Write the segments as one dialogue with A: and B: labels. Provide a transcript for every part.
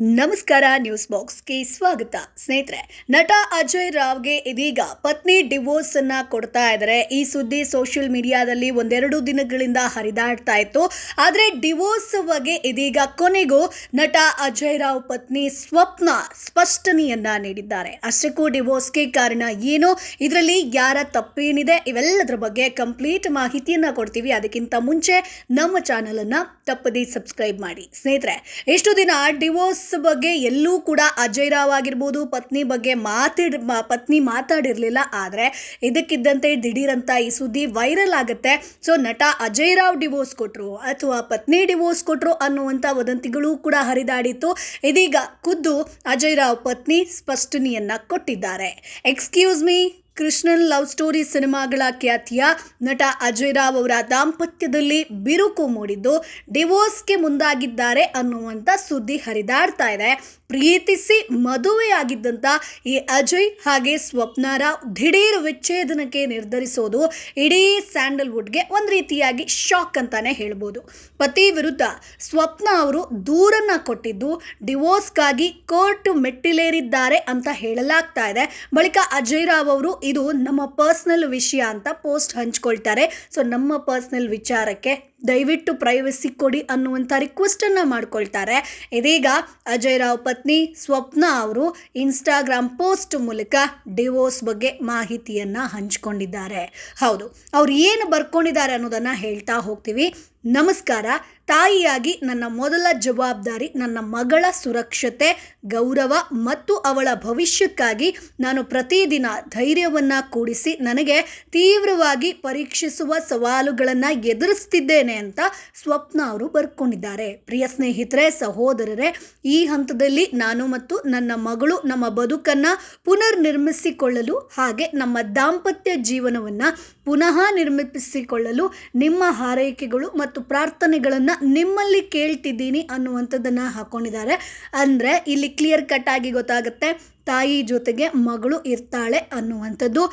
A: ನಮಸ್ಕಾರ, ನ್ಯೂಸ್ ಬಾಕ್ಸ್ಗೆ ಸ್ವಾಗತ. ಸ್ನೇಹಿತರೆ, ನಟ ಅಜಯ್ ರಾವ್ಗೆ ಇದೀಗ ಪತ್ನಿ ಡಿವೋರ್ಸ್ ಅನ್ನ ಕೊಡ್ತಾ ಇದ್ದಾರೆ. ಈ ಸುದ್ದಿ ಸೋಷಿಯಲ್ ಮೀಡಿಯಾದಲ್ಲಿ ಒಂದೆರಡು ದಿನಗಳಿಂದ ಹರಿದಾಡ್ತಾ ಇತ್ತು. ಆದರೆ ಡಿವೋರ್ಸ್ ಬಗ್ಗೆ ಇದೀಗ ಕೊನೆಗೂ ನಟ ಅಜಯ್ ರಾವ್ ಪತ್ನಿ ಸ್ವಪ್ನ ಸ್ಪಷ್ಟನೆಯನ್ನ ನೀಡಿದ್ದಾರೆ. ಅಷ್ಟಕ್ಕೂ ಡಿವೋರ್ಸ್ಗೆ ಕಾರಣ ಏನು? ಇದರಲ್ಲಿ ಯಾರ ತಪ್ಪೇನಿದೆ? ಇವೆಲ್ಲದರ ಬಗ್ಗೆ ಕಂಪ್ಲೀಟ್ ಮಾಹಿತಿಯನ್ನ ಕೊಡ್ತೀವಿ. ಅದಕ್ಕಿಂತ ಮುಂಚೆ ನಮ್ಮ ಚಾನಲ್ ಅನ್ನ ತಪ್ಪದೇ ಸಬ್ಸ್ಕ್ರೈಬ್ ಮಾಡಿ. ಸ್ನೇಹಿತರೆ ಎಷ್ಟು ದಿನ ಡಿವೋರ್ಸ್ ಬಗ್ಗೆ ಎಲ್ಲೂ ಕೂಡ ಅಜಯ್ ರಾವ್ ಆಗಿರ್ಬೋದು ಪತ್ನಿ ಬಗ್ಗೆ ಮಾತಾಡ್ ಪತ್ನಿ ಮಾತಾಡಿರಲಿಲ್ಲ. ಆದರೆ ಇದಕ್ಕಿದ್ದಂತೆ ದಿಢೀರಂತ ಈ ಸುದ್ದಿ ವೈರಲ್ ಆಗುತ್ತೆ. ಸೊ, ನಟ ಅಜಯ್ ರಾವ್ ಡಿವೋರ್ಸ್ ಕೊಟ್ಟರು ಅಥವಾ ಪತ್ನಿ ಡಿವೋರ್ಸ್ ಕೊಟ್ಟರು ಅನ್ನುವಂಥ ವದಂತಿಗಳು ಕೂಡ ಹರಿದಾಡಿತ್ತು. ಇದೀಗ ಖುದ್ದು ಅಜಯ್ ರಾವ್ ಪತ್ನಿ ಸ್ಪಷ್ಟನೆಯನ್ನು ಕೊಟ್ಟಿದ್ದಾರೆ. Excuse me Krishnan love story ಸಿನಿಮಾಗಳ ಖ್ಯಾತಿಯ ನಟ ಅಜಯ್ ರಾವ್ ಅವರ ದಾಂಪತ್ಯದಲ್ಲಿ ಬಿರುಕು ಮೂಡಿದ್ದು ಡಿವೋರ್ಸ್ಗೆ ಮುಂದಾಗಿದ್ದಾರೆ ಅನ್ನುವಂಥ ಸುದ್ದಿ ಹರಿದಾಡ್ತಾ ಇದೆ. ಪ್ರೀತಿಸಿ ಮದುವೆಯಾಗಿದ್ದಂಥ ಈ ಅಜಯ್ ಹಾಗೆ ಸ್ವಪ್ನಾರಾವ್ ದಿಢೀರ್ ವಿಚ್ಛೇದನಕ್ಕೆ ನಿರ್ಧರಿಸೋದು ಇಡೀ ಸ್ಯಾಂಡಲ್ವುಡ್ಗೆ ಒಂದು ರೀತಿಯಾಗಿ ಶಾಕ್ ಅಂತಾನೆ ಹೇಳ್ಬೋದು. ಪತಿ ವಿರುದ್ಧ ಸ್ವಪ್ನ ಅವರು ದೂರನ್ನ ಕೊಟ್ಟಿದ್ದು ಡಿವೋರ್ಸ್ಗಾಗಿ ಕೋರ್ಟ್ ಮೆಟ್ಟಿಲೇರಿದ್ದಾರೆ ಅಂತ ಹೇಳಲಾಗ್ತಾ ಇದೆ. ಬಳಿಕ ಅಜಯ್ ರಾವ್ ಅವರು ಇದು ನಮ್ಮ ಪರ್ಸ್ನಲ್ ವಿಷಯ ಅಂತ ಪೋಸ್ಟ್ ಹಂಚ್ಕೊಳ್ತಾರೆ. ಸೊ ನಮ್ಮ ಪರ್ಸ್ನಲ್ ವಿಚಾರಕ್ಕೆ ದಯವಿಟ್ಟು ಪ್ರೈವಸಿ ಕೊಡಿ ಅನ್ನುವಂಥ ರಿಕ್ವೆಸ್ಟನ್ನು ಮಾಡ್ಕೊಳ್ತಾರೆ. ಇದೀಗ ಅಜಯ್ ರಾವ್ ಪತ್ನಿ ಸ್ವಪ್ನ ಅವರು ಇನ್ಸ್ಟಾಗ್ರಾಮ್ ಪೋಸ್ಟ್ ಮೂಲಕ ಡಿವೋರ್ಸ್ ಬಗ್ಗೆ ಮಾಹಿತಿಯನ್ನು ಹಂಚಿಕೊಂಡಿದ್ದಾರೆ. ಹೌದು, ಅವ್ರು ಏನು ಬರ್ಕೊಂಡಿದ್ದಾರೆ ಅನ್ನೋದನ್ನು ಹೇಳ್ತಾ ಹೋಗ್ತೀವಿ. ನಮಸ್ಕಾರ ತಾಯಿಯಾಗಿ ನನ್ನ ಮೊದಲ ಜವಾಬ್ದಾರಿ ನನ್ನ ಮಗಳ ಸುರಕ್ಷತೆ, ಗೌರವ ಮತ್ತು ಅವಳ ಭವಿಷ್ಯಕ್ಕಾಗಿ ನಾನು ಪ್ರತಿದಿನ ಧೈರ್ಯವನ್ನು ಕೂಡಿಸಿ ನನಗೆ ತೀವ್ರವಾಗಿ ಪರೀಕ್ಷಿಸುವ ಸವಾಲುಗಳನ್ನು ಎದುರಿಸ್ತಿದ್ದೇನೆ ಅಂತ ಸ್ವಪ್ನ ಅವರು ಬರ್ಕೊಂಡಿದ್ದಾರೆ. ಪ್ರಿಯ ಸ್ನೇಹಿತರೆ, ಸಹೋದರರೇ, ಈ ಹಂತದಲ್ಲಿ ನಾನು ಮತ್ತು ನನ್ನ ಮಗಳು ನಮ್ಮ ಬದುಕನ್ನು ಪುನರ್ ನಿರ್ಮಿಸಿಕೊಳ್ಳಲು ಹಾಗೆ ನಮ್ಮ ದಾಂಪತ್ಯ ಜೀವನವನ್ನು ಪುನಃ ನಿರ್ಮಿಸಿಕೊಳ್ಳಲು ನಿಮ್ಮ ಹಾರೈಕೆಗಳು ಮತ್ತು ಪ್ರಾರ್ಥನೆಗಳನ್ನು ನಿಮ್ಮಲ್ಲಿ ಕೇಳ್ತಿದ್ದೀನಿ ಅನ್ನುವಂಥದ್ದನ್ನು ಹಾಕೊಂಡಿದ್ದಾರೆ. ಅಂದರೆ ಇಲ್ಲಿ ಕ್ಲಿಯರ್ ಕಟ್ ಆಗಿ ಗೊತ್ತಾಗುತ್ತೆ, ತಾಯಿ ಜೊತೆಗೆ ಮಗಳು ಇರ್ತಾಳೆ ಅನ್ನುವಂಥದ್ದು.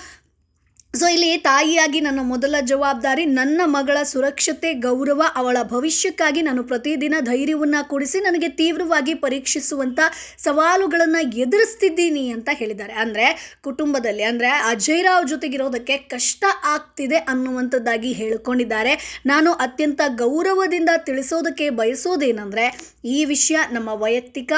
A: ಸೊ ಇಲ್ಲಿ ತಾಯಿಯಾಗಿ ನನ್ನ ಮೊದಲ ಜವಾಬ್ದಾರಿ ನನ್ನ ಮಗಳ ಸುರಕ್ಷತೆ, ಗೌರವ, ಅವಳ ಭವಿಷ್ಯಕ್ಕಾಗಿ ನಾನು ಪ್ರತಿದಿನ ಧೈರ್ಯವನ್ನು ಕೊಡಿಸಿ ನನಗೆ ತೀವ್ರವಾಗಿ ಪರೀಕ್ಷಿಸುವಂಥ ಸವಾಲುಗಳನ್ನು ಎದುರಿಸ್ತಿದ್ದೀನಿ ಅಂತ ಹೇಳಿದ್ದಾರೆ. ಅಂದರೆ ಕುಟುಂಬದಲ್ಲಿ, ಅಂದರೆ ಅಜಯ್ ಜೊತೆಗಿರೋದಕ್ಕೆ ಕಷ್ಟ ಆಗ್ತಿದೆ ಅನ್ನುವಂಥದ್ದಾಗಿ ಹೇಳಿಕೊಂಡಿದ್ದಾರೆ. ನಾನು ಅತ್ಯಂತ ಗೌರವದಿಂದ ತಿಳಿಸೋದಕ್ಕೆ ಬಯಸೋದೇನೆಂದರೆ, ಈ ವಿಷಯ ನಮ್ಮ ವೈಯಕ್ತಿಕ,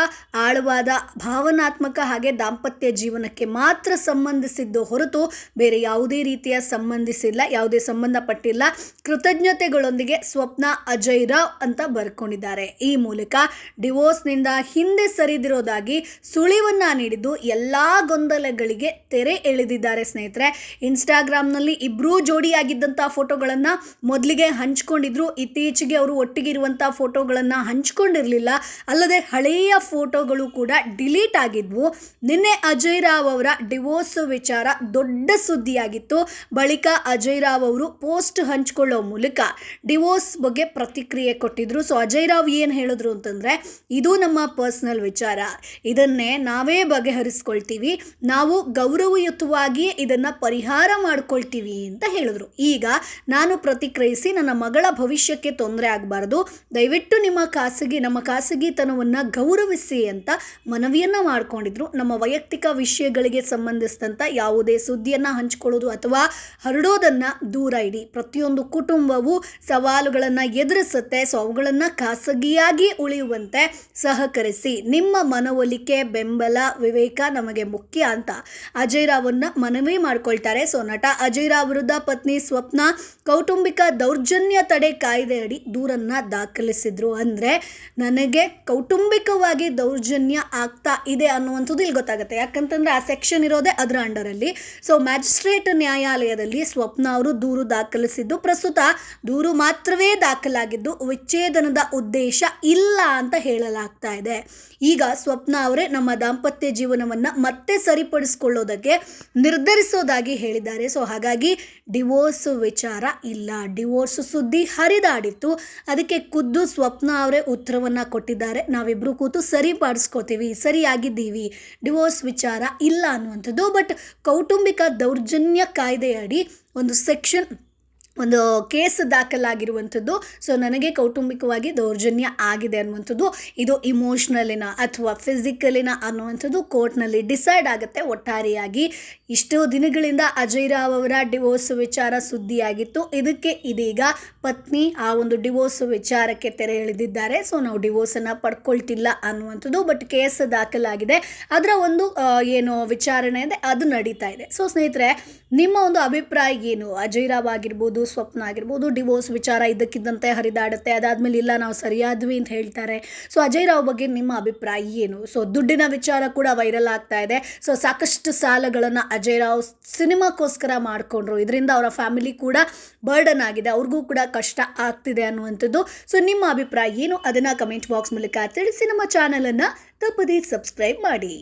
A: ಆಳವಾದ, ಭಾವನಾತ್ಮಕ ಹಾಗೆ ದಾಂಪತ್ಯ ಜೀವನಕ್ಕೆ ಮಾತ್ರ ಸಂಬಂಧಿಸಿದ್ದು ಹೊರತು ಬೇರೆ ಯಾವುದೇ ರೀತಿಯ ಸಂಬಂಧಿಸಿಲ್ಲ, ಯಾವುದೇ ಸಂಬಂಧಪಟ್ಟಿಲ್ಲ. ಕೃತಜ್ಞತೆಗಳೊಂದಿಗೆ ಸ್ವಪ್ನ ಅಜಯ್ ರಾವ್ ಅಂತ ಬರ್ಕೊಂಡಿದ್ದಾರೆ. ಈ ಮೂಲಕ ಡಿವೋರ್ಸ್ನಿಂದ ಹಿಂದೆ ಸರಿದಿರೋದಾಗಿ ಸುಳಿವನ್ನ ನೀಡಿದ್ದು ಎಲ್ಲ ಗೊಂದಲಗಳಿಗೆ ತೆರೆ ಎಳೆದಿದ್ದಾರೆ ಸ್ನೇಹಿತರೆ. ಇನ್ಸ್ಟಾಗ್ರಾಮ್ನಲ್ಲಿ ಇಬ್ಬರೂ ಜೋಡಿಯಾಗಿದ್ದಂಥ ಫೋಟೋಗಳನ್ನು ಮೊದಲಿಗೆ ಹಂಚ್ಕೊಂಡಿದ್ರು. ಇತ್ತೀಚೆಗೆ ಅವರು ಒಟ್ಟಿಗಿರುವಂಥ ಫೋಟೋಗಳನ್ನು ಹಂಚ್ಕೊಂಡಿರಲಿಲ್ಲ. ಅಲ್ಲದೆ ಹಳೆಯ ಫೋಟೋಗಳು ಕೂಡ ಡಿಲೀಟ್ ಆಗಿದ್ವು. ನಿನ್ನೆ ಅಜಯ್ ರಾವ್ ಅವರ ಡಿವೋರ್ಸ್ ವಿಚಾರ ದೊಡ್ಡ ಸುದ್ದಿಯಾಗಿತ್ತು. ಬಳಿಕ ಅಜಯ್ ರಾವ್ ಅವರು ಪೋಸ್ಟ್ ಹಂಚ್ಕೊಳ್ಳೋ ಮೂಲಕ ಡಿವೋರ್ಸ್ ಬಗ್ಗೆ ಪ್ರತಿಕ್ರಿಯೆ ಕೊಟ್ಟಿದ್ರು. ಸೊ ಅಜಯ್ ರಾವ್ ಏನು ಹೇಳಿದ್ರು ಅಂತಂದರೆ, ಇದು ನಮ್ಮ ಪರ್ಸ್ನಲ್ ವಿಚಾರ. ಇದನ್ನೇ ನಾವೇ ಬಗೆಹರಿಸ್ಕೊಳ್ತೀವಿ. ನಾವು ಗೌರವಯುತವಾಗಿ ಇದನ್ನು ಪರಿಹಾರ ಮಾಡ್ಕೊಳ್ತೀವಿ ಅಂತ ಹೇಳಿದ್ರು. ಈಗ ನಾನು ಪ್ರತಿಕ್ರಿಯಿಸಿ ನನ್ನ ಮಗಳ ಭವಿಷ್ಯಕ್ಕೆ ತೊಂದರೆ ಆಗಬಾರ್ದು. ದಯವಿಟ್ಟು ನಿಮ್ಮ ಖಾಸಗಿ, ನಮ್ಮ ಖಾಸಗಿತನವನ್ನು ಗೌರವಿಸಿ ಅಂತ ಮನವಿಯನ್ನು ಮಾಡಿಕೊಂಡಿದ್ರು. ನಮ್ಮ ವೈಯಕ್ತಿಕ ವಿಷಯಗಳಿಗೆ ಸಂಬಂಧಿಸಿದಂಥ ಯಾವುದೇ ಸುದ್ದಿಯನ್ನು ಹಂಚಿಕೊಳ್ಳೋದು ಅಥವಾ ಹರಡೋದನ್ನು ದೂರ ಇಡಿ. ಪ್ರತಿಯೊಂದು ಕುಟುಂಬವು ಸವಾಲುಗಳನ್ನು ಎದುರಿಸುತ್ತೆ, ಸೊ ಅವುಗಳನ್ನು ಖಾಸಗಿಯಾಗಿ ಉಳಿಯುವಂತೆ ಸಹಕರಿಸಿ. ನಿಮ್ಮ ಮನವೊಲಿಕೆ, ಬೆಂಬಲ, ವಿವೇಕ ನಮಗೆ ಮುಖ್ಯ ಅಂತ ಅಜಯ್ ರಾವನ್ನ ಮನವಿ ಮಾಡ್ಕೊಳ್ತಾರೆ. ಸೊ ನಟ ಅಜಯ್ ರಾವ್ ವಿರುದ್ಧ ಪತ್ನಿ ಸ್ವಪ್ನ ಕೌಟುಂಬಿಕ ದೌರ್ಜನ್ಯ ತಡೆ ಕಾಯ್ದೆ ಅಡಿ ದೂರನ್ನ ದಾಖಲಿಸಿದ್ರು. ಅಂದರೆ ನನಗೆ ಕೌಟುಂಬಿಕವಾಗಿ ದೌರ್ಜನ್ಯ ಆಗ್ತಾ ಇದೆ ಅನ್ನುವಂಥದ್ದು ಇಲ್ಲಿ ಗೊತ್ತಾಗುತ್ತೆ. ಯಾಕಂತಂದ್ರೆ ಆ ಸೆಕ್ಷನ್ ಇರೋದೇ ಅದರ ಅಂಡರಲ್ಲಿ ಸೊ ಮ್ಯಾಜಿಸ್ಟ್ರೇಟ್ ನ್ಯಾಯಾಲಯದಲ್ಲಿ ಸ್ವಪ್ನ ಅವರು ದೂರು ದಾಖಲಿಸಿದ್ದು. ಪ್ರಸ್ತುತ ದೂರು ಮಾತ್ರವೇ ದಾಖಲಾಗಿದ್ದು, ವಿಚ್ಛೇದನದ ಉದ್ದೇಶ ಇಲ್ಲ ಅಂತ ಹೇಳಲಾಗ್ತಾ ಇದೆ. ಈಗ ಸ್ವಪ್ನ ಅವರೇ ನಮ್ಮ ದಾಂಪತ್ಯ ಜೀವನವನ್ನು ಮತ್ತೆ ಸರಿಪಡಿಸ್ಕೊಳ್ಳೋದಕ್ಕೆ ನಿರ್ಧರಿಸೋದಾಗಿ ಹೇಳಿದ್ದಾರೆ. ಸೊ, ಹಾಗಾಗಿ ಡಿವೋರ್ಸ್ ವಿಚಾರ ಇಲ್ಲ. ಡಿವೋರ್ಸ್ ಸುದ್ದಿ ಹರಿದಾಡಿತ್ತು. ಅದಕ್ಕೆ ಖುದ್ದು ಸ್ವಪ್ನ ಅವರೇ ಉತ್ತರವನ್ನು ಕೊಟ್ಟಿದ್ದಾರೆ. ನಾವಿಬ್ಬರು ಕೂತು ಸರಿಪಡಿಸ್ಕೋತೀವಿ ಸರಿಯಾಗಿದ್ದೀವಿ. ಡಿವೋರ್ಸ್ ವಿಚಾರ ಇಲ್ಲ ಅನ್ನುವಂಥದ್ದು. ಬಟ್ ಕೌಟುಂಬಿಕ ದೌರ್ಜನ್ಯ ಕಾಯ್ದೆಯಡಿ ಒಂದು ಸೆಕ್ಷನ್ ಒಂದು ಕೇಸ್ ದಾಖಲಾಗಿರುವಂಥದ್ದು. ಸೊ ನನಗೆ ಕೌಟುಂಬಿಕವಾಗಿ ದೌರ್ಜನ್ಯ ಆಗಿದೆ ಅನ್ನುವಂಥದ್ದು, ಇದು ಇಮೋಷ್ನಲಿನ ಅಥವಾ ಫಿಸಿಕಲಿನ ಅನ್ನುವಂಥದ್ದು ಕೋರ್ಟ್ನಲ್ಲಿ ಡಿಸೈಡ್ ಆಗುತ್ತೆ ಒಟ್ಟಾರೆಯಾಗಿ. ಇಷ್ಟು ದಿನಗಳಿಂದ ಅಜಯ್ ರಾವ್ ಅವರ ಡಿವೋರ್ಸ್ ವಿಚಾರ ಸುದ್ದಿಯಾಗಿತ್ತು. ಇದಕ್ಕೆ ಇದೀಗ ಪತ್ನಿ ಆ ಒಂದು ಡಿವೋರ್ಸ್ ವಿಚಾರಕ್ಕೆ ತೆರೆ ಎಳೆದಿದ್ದಾರೆ. ಸೊ ನಾವು ಡಿವೋರ್ಸನ್ನು ಪಡ್ಕೊಳ್ತಿಲ್ಲ ಅನ್ನುವಂಥದ್ದು ಬಟ್ ಕೇಸ್ ದಾಖಲಾಗಿದೆ. ಅದರ ಒಂದು ಏನು ವಿಚಾರಣೆ ಇದೆ, ಅದು ನಡೀತಾ ಇದೆ. ಸೊ ಸ್ನೇಹಿತರೆ, ನಿಮ್ಮ ಒಂದು ಅಭಿಪ್ರಾಯ ಏನು? ಅಜಯ್ ರಾವ್ ಆಗಿರ್ಬೋದು ಸ್ವಪ್ನ ಆಗಿರ್ಬೋದು ಡಿವೋರ್ಸ್ ವಿಚಾರ ಇದ್ದಕ್ಕಿದ್ದಂತೆ ಹರಿದಾಡುತ್ತೆ. ಅದಾದ್ಮೇಲೆ ಇಲ್ಲ, ನಾವು ಸರಿಯಾದ್ವಿ ಅಂತ ಹೇಳ್ತಾರೆ. ಸೊ ಅಜಯ್ ರಾವ್ ಬಗ್ಗೆ ನಿಮ್ಮ ಅಭಿಪ್ರಾಯ ಏನು? ಸೊ ದುಡ್ಡಿನ ವಿಚಾರ ಕೂಡ ವೈರಲ್ ಆಗ್ತಾ ಇದೆ. ಸೊ ಸಾಕಷ್ಟು ಸಾಲಗಳನ್ನು ಅಜಯ್ ರಾವ್ ಸಿನಿಮಾಕ್ಕೋಸ್ಕರ ಮಾಡಿಕೊಂಡ್ರು. ಇದರಿಂದ ಅವರ ಫ್ಯಾಮಿಲಿ ಕೂಡ ಬರ್ಡನ್ ಆಗಿದೆ. ಅವ್ರಿಗೂ ಕೂಡ ಕಷ್ಟ ಆಗ್ತಿದೆ ಅನ್ನುವಂಥದ್ದು. ಸೊ ನಿಮ್ಮ ಅಭಿಪ್ರಾಯ ಏನು? ಅದನ್ನು ಕಮೆಂಟ್ ಬಾಕ್ಸ್ ಮೂಲಕ ತಿಳಿಸಿ. ನಮ್ಮ ಚಾನಲನ್ನು ತಪ್ಪದೇ ಸಬ್ಸ್ಕ್ರೈಬ್ ಮಾಡಿ.